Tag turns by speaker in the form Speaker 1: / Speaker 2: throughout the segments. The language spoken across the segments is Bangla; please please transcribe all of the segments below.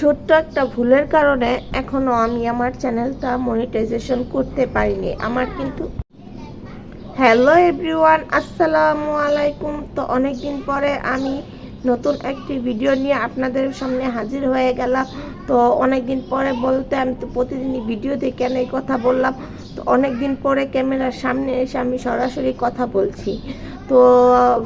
Speaker 1: ছোট্ট একটা ভুলের কারণে এখনও আমি আমার চ্যানেলটা মনিটাইজেশন করতে পারিনি। আমার কিন্তু হ্যালো এভরিওয়ান আসসালামু আলাইকুম। তো অনেক দিন পরে আমি নতুন একটি ভিডিও নিয়ে আপনাদের সামনে হাজির হয়ে গেলাম। তো অনেক দিন পরে বলতে আমি তো প্রতিদিনই ভিডিওতে কেন এই কথা বললাম? তো অনেক দিন পরে ক্যামেরার সামনে এসে আমি সরাসরি কথা বলছি। তো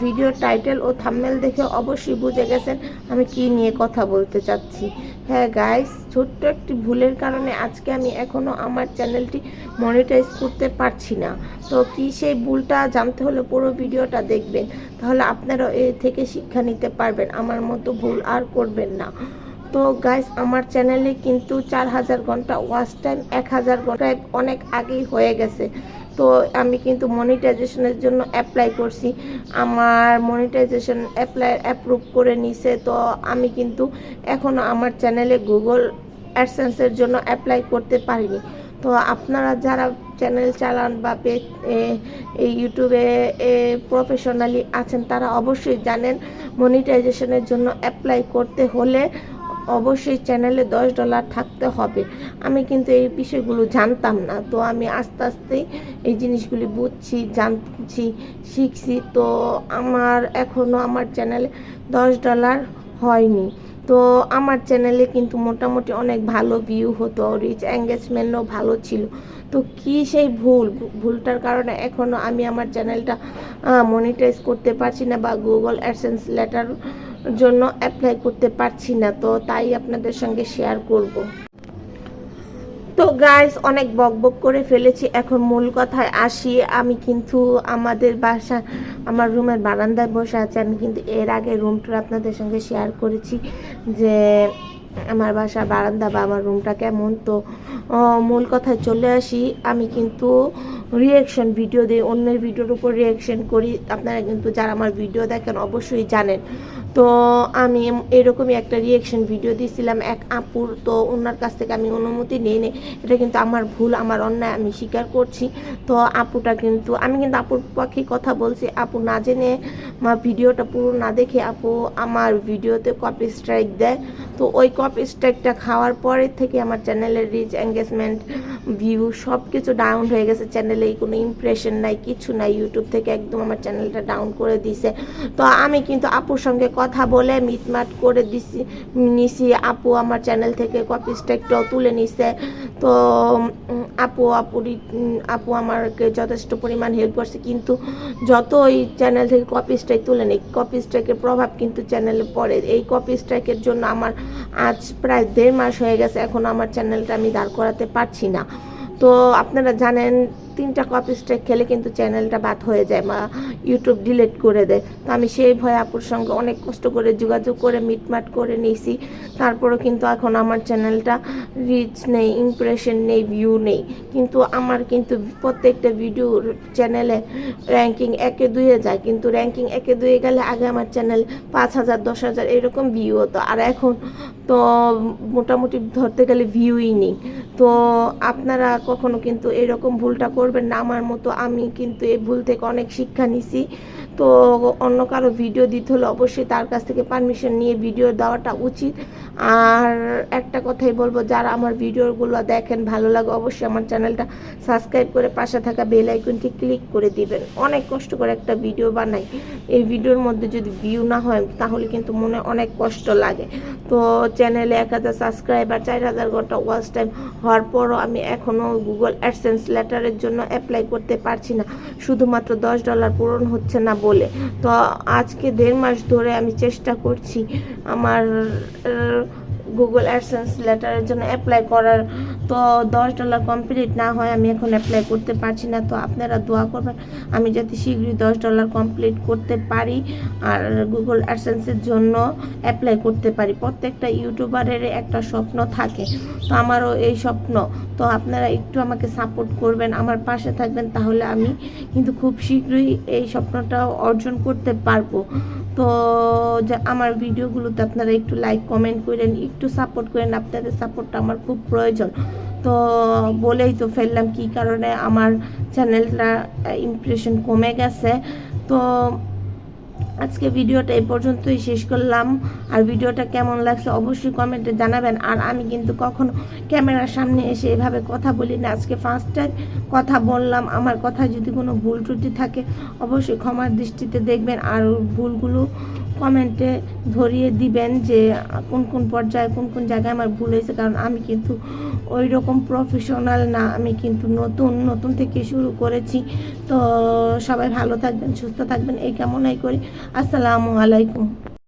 Speaker 1: ভিডিও টাইটেল ও থাম্বনেল দেখে অবশ্যই বুঝে গেছেন আমি কি নিয়ে কথা বলতে চাচ্ছি। হ্যাঁ গাইস ছোট্ট একটি ভুলের কারণে আজকে আমি এখনও আমার চ্যানেলটি মনিটাইজ করতে পারছি না। তো কি সেই ভুলটা জানতে হলে পুরো ভিডিওটা দেখবেন। তাহলে আপনারা এ থেকে শিক্ষা নিতে পারবেন, আমার মতো ভুল আর করবেন না। তো গাইস আমার চ্যানেলে কিন্তু চার হাজার ঘণ্টা ওয়াচ টাইম এক হাজার ঘন্টায় অনেক আগেই হয়ে গেছে। তো আমি কিন্তু মনিটাইজেশনের জন্য অ্যাপ্লাই করছি। আমার মনিটাইজেশন অ্যাপ্লাই অ্যাপ্রুভ করে নিছে। তো আমি কিন্তু এখনও আমার চ্যানেলে গুগল অ্যাডসেন্সের জন্য অ্যাপ্লাই করতে পারিনি। তো আপনারা যারা চ্যানেল চালান বা ইউটিউবে প্রফেশনালি আছেন, তারা অবশ্যই জানেন মনিটাইজেশনের জন্য অ্যাপ্লাই করতে হলে অবশ্যই চ্যানেলে দশ ডলার থাকতে হবে। আমি কিন্তু এই বিষয়গুলো জানতাম না, তো আমি আস্তে আস্তে এই জিনিসগুলি বুঝছি, জানছি, শিখছি। তো আমার এখনও আমার চ্যানেলে দশ ডলার হয়নি। তো আমার চ্যানেলে কিন্তু মোটামুটি অনেক ভালো ভিউ হতো রিচ এঙ্গেজমেন্টও ভালো ছিল। তো কি সেই ভুল? ভুলটার কারণে এখনও আমি আমার চ্যানেলটা মনিটাইজ করতে পারছি না বা গুগল অ্যাডসেন্স লেটার জন্য অ্যাপ্লাই করতে পারছি না, তো তাই আপনাদের সঙ্গে শেয়ার করব। তো গাইস অনেক বকবক করে ফেলেছি। এখন মূল কথায় আসি, আমি কিন্তু আমাদের বাসা আমার রুমের বারান্দায় বসে আছি। আমি কিন্তু এর আগে রুমটা আপনাদের সঙ্গে শেয়ার করেছি যে আমার বাসার বারান্দা বা আমার রুমটা কেমন? তো মূল কথায় চলে আসি। আমি কিন্তু রিয়াকশন ভিডিও দিই অন্যের ভিডিওর উপর রিয়াকশন করি। আপনারা কিন্তু যারা আমার ভিডিও দেখেন অবশ্যই জানেন। তো, আমি এরকমই একটা রিয়াকশন ভিডিও দিয়েছিলাম এক আপুর। তো, ওনার কাছ থেকে আমি অনুমতি নিয়ে নিই। এটা কিন্তু আমার ভুল, আমার অন্যায় আমি স্বীকার করছি। তো, আপুটা কিন্তু, আমি কিন্তু আপুর পক্ষে কথা বলছি। আপু না জেনে আমার ভিডিওটা পুরো না দেখে আপু আমার ভিডিওতে কপি স্ট্রাইক দেয়। তো ওই কপি স্ট্রাইকটা খাওয়ার পরে থেকে আমার চ্যানেলের রিচ এঙ্গেজমেন্ট ভিউ সব কিছু ডাউন হয়ে গেছে। চ্যানেলে কোনো ইমপ্রেশন নাই, কিছু নাই। ইউটিউব থেকে একদম আমার চ্যানেলটা ডাউন করে দিছে। তো আমি কিন্তু আপুর সঙ্গে কথা বলে মিটমাট করে দিছি, নিছি। আপু আমার চ্যানেল থেকে কপি স্ট্রাইকটাও তুলে নিছে। তো আপু আপুরি আপু আমাকে যথেষ্ট পরিমাণ হেল্প করছে। কিন্তু যত ওই চ্যানেল থেকে কপি স্ট্রাইক তুলে নেই। কপি স্ট্রাইকের প্রভাব কিন্তু চ্যানেলে পড়ে। এই কপি স্ট্রাইকের জন্য আমার আজ প্রায় দেড় মাস হয়ে গেছে, এখন আমার চ্যানেলটা আমি দাঁড় করাতে পারছি না। তো আপনারা জানেন তিনটা কপি স্ট্রাইক খেলে কিন্তু চ্যানেলটা বাদ হয়ে যায় বা ইউটিউব ডিলিট করে দেয়। তো আমি সেই ভয়ে আপুর সঙ্গে অনেক কষ্ট করে যোগাযোগ করে মিটমাট করে নিয়েছি। তারপরেও কিন্তু এখন আমার চ্যানেলটা রিচ নেই ইমপ্রেশন নেই ভিউ নেই। কিন্তু আমার কিন্তু প্রত্যেকটা ভিডিও চ্যানেলে র্যাঙ্কিং একে দুয়ে যায়। কিন্তু র্যাঙ্কিং একে দুয়ে গেলে আগে আমার চ্যানেল পাঁচ হাজার, দশ হাজার এরকম ভিউ হতো। আর এখন তো মোটামুটি ধরতে গেলে ভিউই নেই। তো আপনারা কখনো কিন্তু এরকম ভুলটা করবেন না। আমার মতো আমি কিন্তু এই ভুল থেকে অনেক শিক্ষা নিছি। তো অন্য কারও ভিডিও দিতে হলে অবশ্যই তার কাছ থেকে পারমিশন নিয়ে ভিডিও দেওয়াটা উচিত। আর একটা কথাই বলব, যারা আমার ভিডিওগুলো দেখেন ভালো লাগে অবশ্যই আমার চ্যানেলটা সাবস্ক্রাইব করে পাশে থাকা বেল আইকনটি ক্লিক করে দিবেন। অনেক কষ্ট করে একটা ভিডিও বানাই। এই ভিডিওর মধ্যে যদি ভিউ না হয়, তাহলে কিন্তু মনে অনেক কষ্ট লাগে। তো চ্যানেলে এক হাজার সাবস্ক্রাইবার চার হাজার ঘণ্টা ওয়াচ টাইম হওয়ার পরও আমি এখনও গুগল অ্যাডসেন্স লেটারের জন্য অ্যাপ্লাই করতে পারছি না। শুধুমাত্র দশ ডলার পূরণ হচ্ছে না বলে। তো আজকে দেড় মাস ধরে আমি চেষ্টা করছি আমার গুগল অ্যাডসেন্স লেটারের জন্য অ্যাপ্লাই করার তো দশ ডলার কমপ্লিট না হয় আমি এখন অ্যাপ্লাই করতে পারছি না, তো আপনারা দোয়া করবেন আমি যাতে শীঘ্রই দশ ডলার কমপ্লিট করতে পারি আর গুগল অ্যাডসেন্সের জন্য অ্যাপ্লাই করতে পারি। প্রত্যেকটা ইউটিউবারের একটা স্বপ্ন থাকে, তো আমারও এই স্বপ্ন। তো আপনারা একটু আমাকে সাপোর্ট করবেন, আমার পাশে থাকবেন, তাহলে আমি কিন্তু খুব শীঘ্রই এই স্বপ্নটা অর্জন করতে পারব। তো আমার ভিডিওগুলোতে আপনারা একটু লাইক কমেন্ট করেন, একটু সাপোর্ট করেন, আপনাদের সাপোর্টটা আমার খুব প্রয়োজন। তো বলেই তো ফেললাম কি কারণে আমার চ্যানেলটা ইমপ্রেশন কমে গেছে। তো আজকে ভিডিওটা এই পর্যন্তই শেষ করলাম। আর ভিডিওটা কেমন লাগছে অবশ্যই কমেন্টে জানাবেন। আর আমি কিন্তু কখনো ক্যামেরার সামনে এসে এভাবে কথা বলি না আজকে ফার্স্ট টাইম কথা বললাম। আমার কথা যদি কোনো ভুল ত্রুটি থাকে, অবশ্যই ক্ষমার দৃষ্টিতে দেখবেন। আর ভুলগুলো কমেন্টে ধরিয়ে দিবেন যে কোন কোন পর্যায়ে, কোন কোন জায়গায় আমার ভুল হয়েছে। কারণ আমি কিন্তু ওই রকম প্রফেশনাল না। আমি কিন্তু নতুন নতুন থেকে শুরু করেছি। তো সবাই ভালো থাকবেন, সুস্থ থাকবেন। এই কামনাই করি। আসসালামু আলাইকুম।